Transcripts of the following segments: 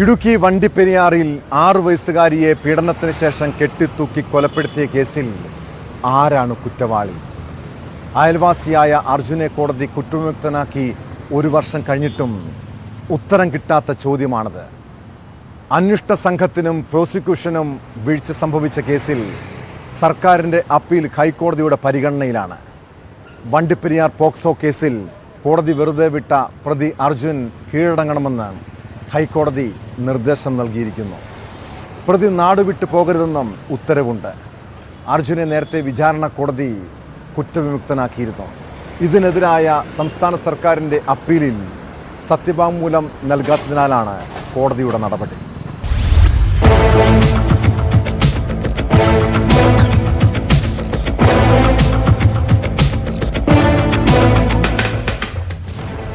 ഇടുക്കി വണ്ടിപ്പെരിയാറിൽ ആറു വയസ്സുകാരിയെ പീഡനത്തിന് ശേഷം കെട്ടിത്തൂക്കി കൊലപ്പെടുത്തിയ കേസിൽ ആരാണ് കുറ്റവാളി? അയൽവാസിയായ അർജുനെ കോടതി കുറ്റവിമുക്തനാക്കി ഒരു വർഷം കഴിഞ്ഞിട്ടും ഉത്തരം കിട്ടാത്ത ചോദ്യമാണത്. അന്വേഷണ സംഘത്തിനും പ്രോസിക്യൂഷനും വീഴ്ച സംഭവിച്ച കേസിൽ സർക്കാരിന്റെ അപ്പീൽ ഹൈക്കോടതിയുടെ പരിഗണനയിലാണ്. വണ്ടിപ്പെരിയാർ പോക്സോ കേസിൽ കോടതി വെറുതെ വിട്ട പ്രതി അർജുൻ കീഴടങ്ങണമെന്ന് ഹൈക്കോടതി നിർദ്ദേശം നൽകിയിരിക്കുന്നു. പ്രതി നാടുവിട്ടു പോകരുതെന്നും ഉത്തരവുണ്ട്. അർജുനെ നേരത്തെ വിചാരണ കോടതി കുറ്റവിമുക്തനാക്കിയിരുന്നു. ഇതിനെതിരായ സംസ്ഥാന സർക്കാരിന്റെ അപ്പീലിൽ സത്യവാങ്മൂലം നൽകാത്തതിനാലാണ് കോടതിയുടെ നടപടി.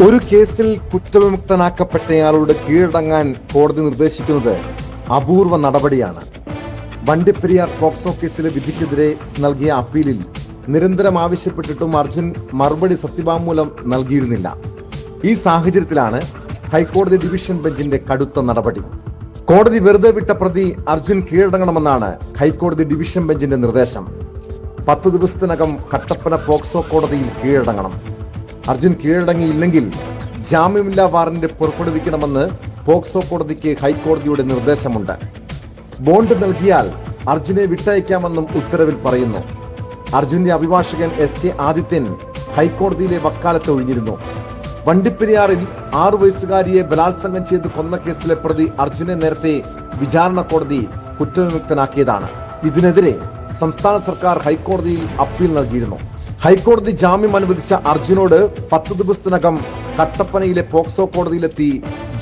ഒരു കേസിൽ കുറ്റവിമുക്തനാക്കപ്പെട്ടയാളോട് കീഴടങ്ങാൻ കോടതി നിർദ്ദേശിക്കുന്നത് അപൂർവ നടപടിയാണ്. വണ്ടിപ്പെരിയാർ പോക്സോ കേസിലെ വിധിക്കെതിരെ നൽകിയ അപ്പീലിൽ നിരന്തരം ആവശ്യപ്പെട്ടിട്ടും അർജുൻ മറുപടി സത്യവാങ്മൂലം നൽകിയിരുന്നില്ല. ഈ സാഹചര്യത്തിലാണ് ഹൈക്കോടതി ഡിവിഷൻ ബെഞ്ചിന്റെ കടുത്ത നടപടി. കോടതി വെറുതെ വിട്ട പ്രതി അർജുൻ കീഴടങ്ങണമെന്നാണ് ഹൈക്കോടതി ഡിവിഷൻ ബെഞ്ചിന്റെ നിർദ്ദേശം. പത്ത് ദിവസത്തിനകം കട്ടപ്പന പോക്സോ കോടതിയിൽ കീഴടങ്ങണം. അർജുൻ കീഴടങ്ങിയില്ലെങ്കിൽ ജാമ്യമില്ലാ വാറന്റ് പുറപ്പെടുവിക്കണമെന്ന് പോക്സോ കോടതിക്ക് ഹൈക്കോടതിയുടെ നിർദ്ദേശമുണ്ട്. ബോണ്ട് നൽകിയാൽ അർജുനെ വിട്ടയക്കാമെന്നും ഉത്തരവിൽ പറയുന്നു. അർജുന്റെ അഭിഭാഷകൻ എസ് കെ ആദിത്യൻ ഹൈക്കോടതിയിലെ വക്കാലത്ത് ഒഴിഞ്ഞിരുന്നു. വണ്ടിപ്പെരിയാറിൽ ആറു വയസ്സുകാരിയെ ബലാത്സംഗം ചെയ്ത് കൊന്ന കേസിലെ പ്രതി അർജുനെ നേരത്തെ വിചാരണ കോടതി കുറ്റവിമുക്തനാക്കിയതാണ്. ഇതിനെതിരെ സംസ്ഥാന സർക്കാർ ഹൈക്കോടതിയിൽ അപ്പീൽ നൽകിയിരുന്നു. ഹൈക്കോടതി ജാമ്യം അനുവദിച്ച അർജുനോട് പത്ത് ദിവസത്തിനകം കട്ടപ്പനയിലെ പോക്സോ കോടതിയിലെത്തി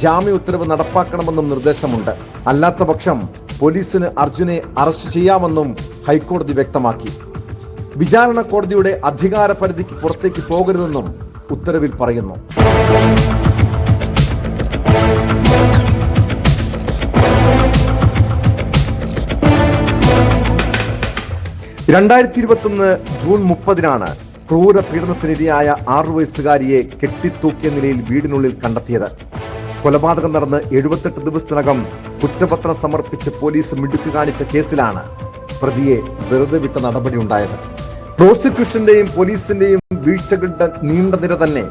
ജാമ്യ ഉത്തരവ് നടപ്പാക്കണമെന്നും നിർദ്ദേശമുണ്ട്. അല്ലാത്ത പക്ഷം പോലീസിന് അർജുനെ അറസ്റ്റ് ചെയ്യാമെന്നും ഹൈക്കോടതി വ്യക്തമാക്കി. വിചാരണ കോടതിയുടെ അധികാര പരിധിക്ക് പുറത്തേക്ക് പോകരുതെന്നും ഉത്തരവിൽ പറയുന്നു. രണ്ടായിരത്തി ഇരുപത്തൊന്ന് ജൂൺ മുപ്പതിനാണ് ക്രൂര പീഡനത്തിനിരയായ ആറു വയസ്സുകാരിയെ കെട്ടിത്തൂക്കിയ നിലയിൽ വീടിനുള്ളിൽ കണ്ടെത്തിയത്. കൊലപാതകം നടന്ന് എഴുപത്തെട്ട് ദിവസത്തിനകം കുറ്റപത്രം സമർപ്പിച്ച് പോലീസ് മിടുക്ക് കാണിച്ച കേസിലാണ് പ്രതിയെ വെറുതെ വിട്ട നടപടി ഉണ്ടായത് പ്രോസിക്യൂഷന്റെയും പോലീസിന്റെയും വീഴ്ചകളുടെ നീണ്ട നിര തന്നെ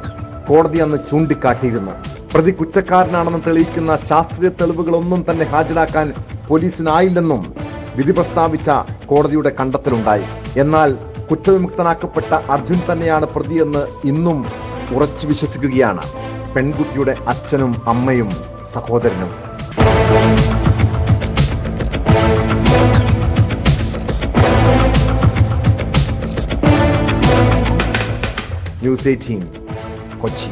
കോടതി അന്ന് ചൂണ്ടിക്കാട്ടിയിരുന്നു. പ്രതി കുറ്റക്കാരനാണെന്ന് തെളിയിക്കുന്ന ശാസ്ത്രീയ തെളിവുകളൊന്നും തന്നെ ഹാജരാക്കാൻ പോലീസിനായില്ലെന്നും വിധി പ്രസ്താവിച്ച കോടതിയുടെ കണ്ടെത്തലുണ്ടായി. എന്നാൽ കുറ്റവിമുക്തനാക്കപ്പെട്ട അർജുൻ തന്നെയാണ് പ്രതിയെന്ന് ഇന്നും ഉറച്ചു വിശ്വസിക്കുകയാണ്. പെൺകുട്ടിയുടെ അച്ഛനും അമ്മയും സഹോദരനും. News eighteen Kochi.